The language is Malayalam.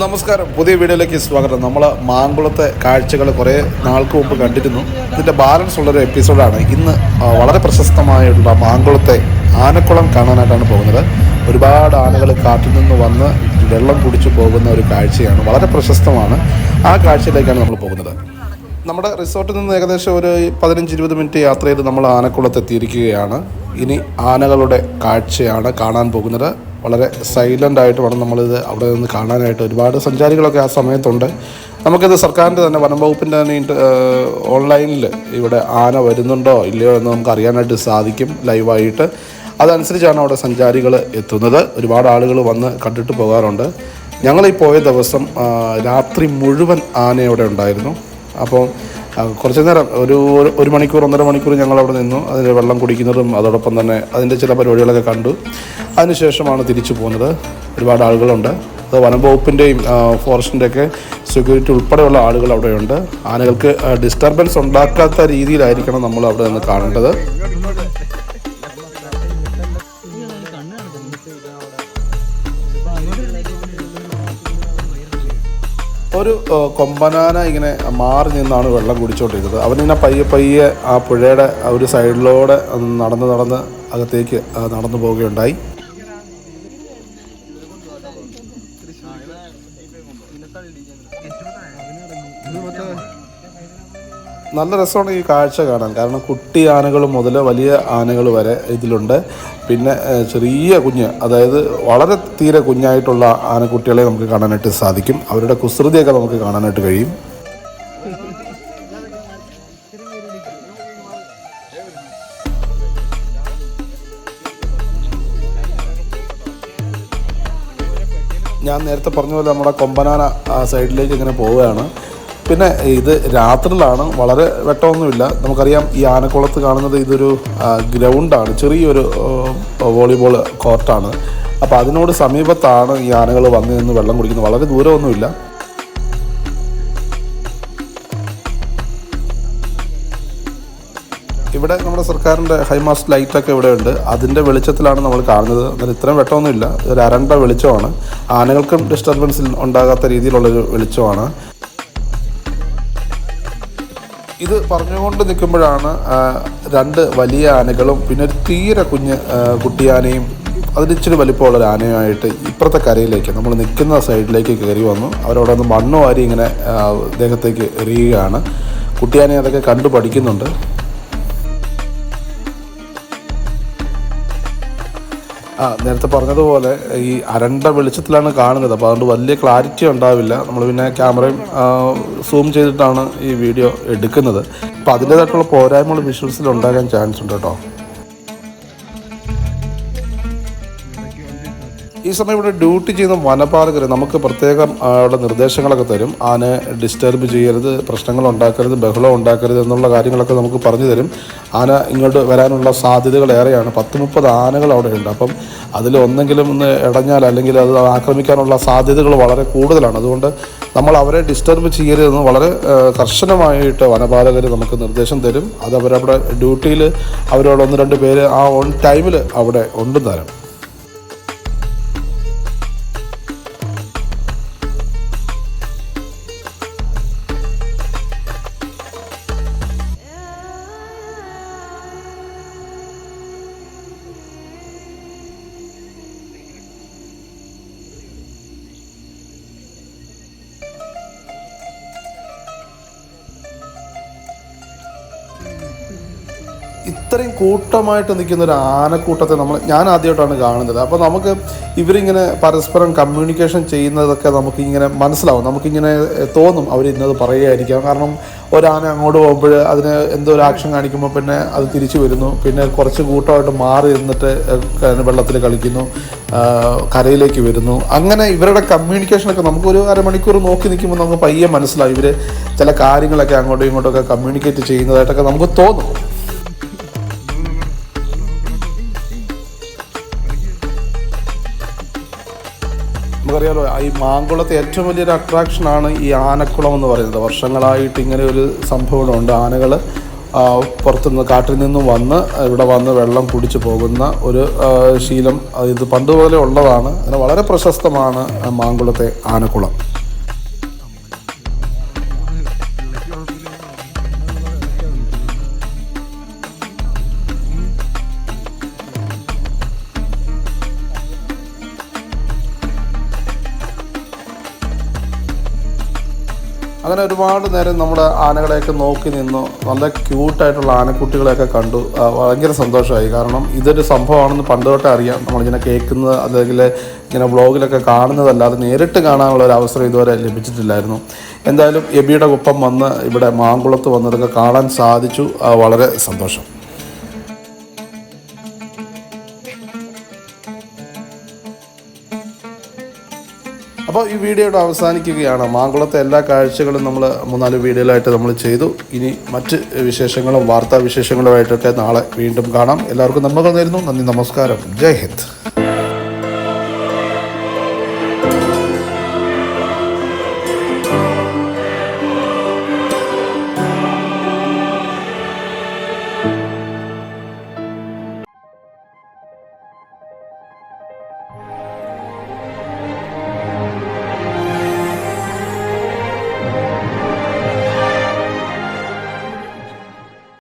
നമസ്കാരം. പുതിയ വീഡിയോയിലേക്ക് സ്വാഗതം. നമ്മൾ മാങ്കുളത്തെ കാഴ്ചകൾ കുറേ നാൾക്ക് മുമ്പ് കണ്ടിരുന്നു. ഇതിന്റെ ബാലൻസ് ഉള്ളൊരു എപ്പിസോഡാണ്. ഇന്ന് വളരെ പ്രശസ്തമായിട്ടുള്ള മാങ്കുളത്തെ ആനക്കുളം കാണാനായിട്ടാണ് പോകുന്നത്. ഒരുപാട് ആനകൾ കാട്ടിൽ നിന്ന് വന്ന് വെള്ളം കുടിച്ചു പോകുന്ന ഒരു കാഴ്ചയാണ്. വളരെ പ്രശസ്തമാണ്. ആ കാഴ്ചയിലേക്കാണ് നമ്മൾ പോകുന്നത്. നമ്മുടെ റിസോർട്ടിൽ നിന്ന് ഏകദേശം ഒരു പതിനഞ്ച് ഇരുപത് മിനിറ്റ് യാത്ര ചെയ്ത് നമ്മൾ ആനക്കുളത്ത് എത്തിയിരിക്കുകയാണ്. ഇനി ആനകളുടെ കാഴ്ചയാണ് കാണാൻ പോകുന്നത്. വളരെ സൈലന്റ് ആയിട്ട് വേണം നമ്മളിത് അവിടെ നിന്ന് കാണാനായിട്ട്. ഒരുപാട് സഞ്ചാരികളൊക്കെ ആ സമയത്തുണ്ട്. നമുക്കിത് സർക്കാരിന്റെ തന്നെ വനം വകുപ്പിന്റെ തന്നെ ഓൺലൈനിൽ ഇവിടെ ആന വരുന്നുണ്ടോ ഇല്ലയോ എന്ന് നമുക്ക് അറിയാനായിട്ട് സാധിക്കും ലൈവായിട്ട് അതനുസരിച്ചാണ് അവിടെ സഞ്ചാരികൾ എത്തുന്നത്. ഒരുപാട് ആളുകൾ വന്ന് കണ്ടിട്ട് പോകാറുണ്ട്. ഞങ്ങളീ പോയ ദിവസം രാത്രി മുഴുവൻ ആന ഉണ്ടായിരുന്നു. അപ്പോൾ കുറച്ച് നേരം ഒരു ഒരു- മണിക്കൂർ ഒന്നര മണിക്കൂർ ഞങ്ങൾ അവിടെ നിന്നു. അതിൽ വെള്ളം കുടിക്കുന്നതും അതോടൊപ്പം തന്നെ അതിന്റെ ചില പരിപാടികളൊക്കെ കണ്ടു. അതിനുശേഷമാണ് തിരിച്ചു പോകുന്നത്. ഒരുപാട് ആളുകളുണ്ട്. അത് വനം വകുപ്പിന്റെയും ഫോറസ്റ്റിന്റെയൊക്കെ സെക്യൂരിറ്റി ഉൾപ്പെടെയുള്ള ആളുകൾ അവിടെയുണ്ട്. ആനകൾക്ക് ഡിസ്റ്റർബൻസ് ഉണ്ടാക്കാത്ത രീതിയിലായിരിക്കണം നമ്മൾ അവിടെ നിന്ന് കാണേണ്ടത്. ഒരു കൊമ്പനാന ഇങ്ങനെ മാറി നിന്നാണ് വെള്ളം കുടിച്ചുകൊണ്ടിരുന്നത് അവനിങ്ങനെ പയ്യെ പയ്യെ ആ പുഴയുടെ ഒരു സൈഡിലൂടെ നടന്ന് നടന്ന് അകത്തേക്ക് നടന്നു പോവുകയുണ്ടായി. നല്ല രസമാണ് ഈ കാഴ്ച കാണാൻ. കാരണം കുട്ടി ആനകൾ മുതൽ വലിയ ആനകൾ വരെ ഇതിലുണ്ട്. പിന്നെ ചെറിയ കുഞ്ഞ് അതായത് വളരെ തീരെ കുഞ്ഞായിട്ടുള്ള ആനക്കുട്ടികളെ നമുക്ക് കാണാനായിട്ട് സാധിക്കും. അവരുടെ കുസൃതിയൊക്കെ നമുക്ക് കാണാനായിട്ട് കഴിയും. ഞാൻ നേരത്തെ പറഞ്ഞ പോലെ നമ്മുടെ കൊമ്പനാന സൈഡിലേക്ക് ഇങ്ങനെ പോവുകയാണ്. പിന്നെ ഇത് രാത്രിയിലാണ് വളരെ വെട്ടമൊന്നുമില്ല. നമുക്കറിയാം ഈ ആനക്കുളത്ത് കാണുന്നത് ഇതൊരു ഗ്രൗണ്ടാണ് ചെറിയൊരു വോളിബോൾ കോർട്ടാണ്. അപ്പോൾ അതിനോട് സമീപത്താണ് ഈ ആനകൾ വന്ന് നിന്ന് വെള്ളം കുടിക്കുന്നത്. വളരെ ദൂരമൊന്നുമില്ല. ഇവിടെ നമ്മുടെ സർക്കാരിന്റെ ഹൈമാസ്റ്റ് ലൈറ്റൊക്കെ ഇവിടെ ഉണ്ട് അതിന്റെ വെളിച്ചത്തിലാണ് നമ്മൾ കാണുന്നത്. എന്നാൽ ഇത്രയും വെട്ടമൊന്നുമില്ല. ഒരു അരണ്ട വെളിച്ചമാണ്. ആനകൾക്കും ഡിസ്റ്റർബൻസ് ഉണ്ടാകാത്ത രീതിയിലുള്ളൊരു വെളിച്ചമാണ്. ഇത് പറഞ്ഞുകൊണ്ട് നിൽക്കുമ്പോഴാണ് രണ്ട് വലിയ ആനകളും പിന്നെ ഒരു തീരെ കുഞ്ഞ് കുട്ടിയാനയും അതിന് ഇച്ചിരി വലിപ്പമുള്ള ഒരു ആനയുമായിട്ട് ഇപ്പുറത്തെ കരയിലേക്ക് നമ്മൾ നിൽക്കുന്ന സൈഡിലേക്ക് കയറി വന്നു. അവരവിടെ നിന്ന് മണ്ണ് വാരി ഇങ്ങനെ ദേഹത്തേക്ക് എറിയുകയാണ്. കുട്ടിയാനെ അതൊക്കെ കണ്ടു പഠിക്കുന്നുണ്ട്. ആ നേരത്തെ പറഞ്ഞതുപോലെ ഈ അരണ്ട വെളിച്ചത്തിലാണ് കാണുന്നത്. അപ്പോൾ അതുകൊണ്ട് വലിയ ക്ലാരിറ്റി ഉണ്ടാവില്ല. നമ്മൾ പിന്നെ ക്യാമറയും സൂം ചെയ്തിട്ടാണ് ഈ വീഡിയോ എടുക്കുന്നത്. അപ്പോൾ അതിന്റേതായിട്ടുള്ള പോരായ്മകൾ വിഷ്വൽസിൽ ഉണ്ടാകാൻ ചാൻസ് ഉണ്ട് കേട്ടോ. ഈ സമയം ഇവിടെ ഡ്യൂട്ടി ചെയ്യുന്ന വനപാലകർ നമുക്ക് പ്രത്യേകം അവിടെ നിർദ്ദേശങ്ങളൊക്കെ തരും. ആനയെ ഡിസ്റ്റർബ് ചെയ്യരുത് പ്രശ്നങ്ങൾ ഉണ്ടാക്കരുത് ബഹളം ഉണ്ടാക്കരുത് എന്നുള്ള കാര്യങ്ങളൊക്കെ നമുക്ക് പറഞ്ഞു തരും. ആന ഇങ്ങോട്ട് വരാനുള്ള സാധ്യതകൾ ഏറെയാണ്. പത്ത് മുപ്പത് ആനകൾ അവിടെ ഉണ്ട് അപ്പം അതിൽ ഒന്നെങ്കിലും ഒന്ന് ഇടഞ്ഞാൽ അല്ലെങ്കിൽ അത് ആക്രമിക്കാനുള്ള സാധ്യതകൾ വളരെ കൂടുതലാണ്. അതുകൊണ്ട് നമ്മൾ അവരെ ഡിസ്റ്റർബ് ചെയ്യരുതെന്ന് വളരെ കർശനമായിട്ട് വനപാലകർ നമുക്ക് നിർദ്ദേശം തരും. അത് അവരവിടെ ഡ്യൂട്ടിയിൽ അവരോട് ഒന്ന് രണ്ട് പേര് ആ ഓൺ ടൈമിൽ അവിടെ ഉണ്ട് തരാം. ഇത്രയും കൂട്ടമായിട്ട് നിൽക്കുന്ന ഒരു ആനക്കൂട്ടത്തെ നമ്മൾ ഞാൻ ആദ്യമായിട്ടാണ് കാണുന്നത്. അപ്പോൾ നമുക്ക് ഇവരിങ്ങനെ പരസ്പരം കമ്മ്യൂണിക്കേഷൻ ചെയ്യുന്നതൊക്കെ നമുക്കിങ്ങനെ മനസ്സിലാവും. നമുക്കിങ്ങനെ തോന്നും അവർ ഇന്നത് പറയുകയായിരിക്കാം. കാരണം ഒരാന അങ്ങോട്ട് പോകുമ്പോൾ അതിന് എന്തോ ഒരു ആക്ഷൻ കാണിക്കുമ്പോൾ പിന്നെ അത് തിരിച്ചു വരുന്നു. പിന്നെ കുറച്ച് കൂട്ടമായിട്ട് മാറി നിന്നിട്ട് വെള്ളത്തിൽ കളിക്കുന്നു കരയിലേക്ക് വരുന്നു. അങ്ങനെ ഇവരുടെ കമ്മ്യൂണിക്കേഷനൊക്കെ നമുക്കൊരു അരമണിക്കൂർ നോക്കി നിൽക്കുമ്പോൾ നമുക്ക് പയ്യെ മനസ്സിലാവും. ഇവർ ചില കാര്യങ്ങളൊക്കെ അങ്ങോട്ടും ഇങ്ങോട്ടൊക്കെ കമ്മ്യൂണിക്കേറ്റ് ചെയ്യുന്നതായിട്ടൊക്കെ നമുക്ക് തോന്നും. നമുക്കറിയാലോ ഈ മാങ്കുളത്തെ ഏറ്റവും വലിയൊരു അട്രാക്ഷനാണ് ഈ ആനക്കുളം എന്ന് പറയുന്നത്. വർഷങ്ങളായിട്ട് ഇങ്ങനെ ഒരു സംഭവമുണ്ട് ആനകൾ പുറത്തുനിന്ന് കാട്ടിൽ നിന്നും വന്ന് ഇവിടെ വന്ന് വെള്ളം കുടിച്ചു പോകുന്ന ഒരു ശീലം. ഇത് പണ്ട് പോലെ ഉള്ളതാണ്. അങ്ങനെ വളരെ പ്രശസ്തമാണ് മാങ്കുളത്തെ ആനക്കുളം. അങ്ങനെ ഒരുപാട് നേരം നമ്മുടെ ആനകളെയൊക്കെ നോക്കി നിന്നു. നല്ല ക്യൂട്ടായിട്ടുള്ള ആനക്കുട്ടികളെയൊക്കെ കണ്ടു. ഭയങ്കര സന്തോഷമായി. കാരണം ഇതൊരു സംഭവമാണെന്ന് പണ്ട് തൊട്ടേ അറിയാം. നമ്മളിങ്ങനെ കേൾക്കുന്നത് അല്ലെങ്കിൽ ഇങ്ങനെ വ്ളോഗിലൊക്കെ കാണുന്നതല്ലാതെ നേരിട്ട് കാണാനുള്ള ഒരു അവസരം ഇതുവരെ ലഭിച്ചിട്ടില്ലായിരുന്നു. എന്തായാലും എബിയുടെ ഒപ്പം വന്ന് ഇവിടെ മാങ്കുളത്ത് വന്നതൊക്കെ കാണാൻ സാധിച്ചു. വളരെ സന്തോഷം. അപ്പോൾ ഈ വീഡിയോയുടെ അവസാനിക്കുകയാണ്. മാങ്കുളത്തെ എല്ലാ കാഴ്ചകളും നമ്മൾ മൂന്നാൽ വീഡിയോയിലായിട്ട് നമ്മൾ ചെയ്തു. ഇനി മറ്റ് വിശേഷങ്ങളും വാർത്താ വിശേഷങ്ങളുമായിട്ടൊക്കെ നാളെ വീണ്ടും കാണാം. എല്ലാവർക്കും നന്മകൾ നന്ദി നമസ്കാരം. ജയ് ഹിന്ദ്.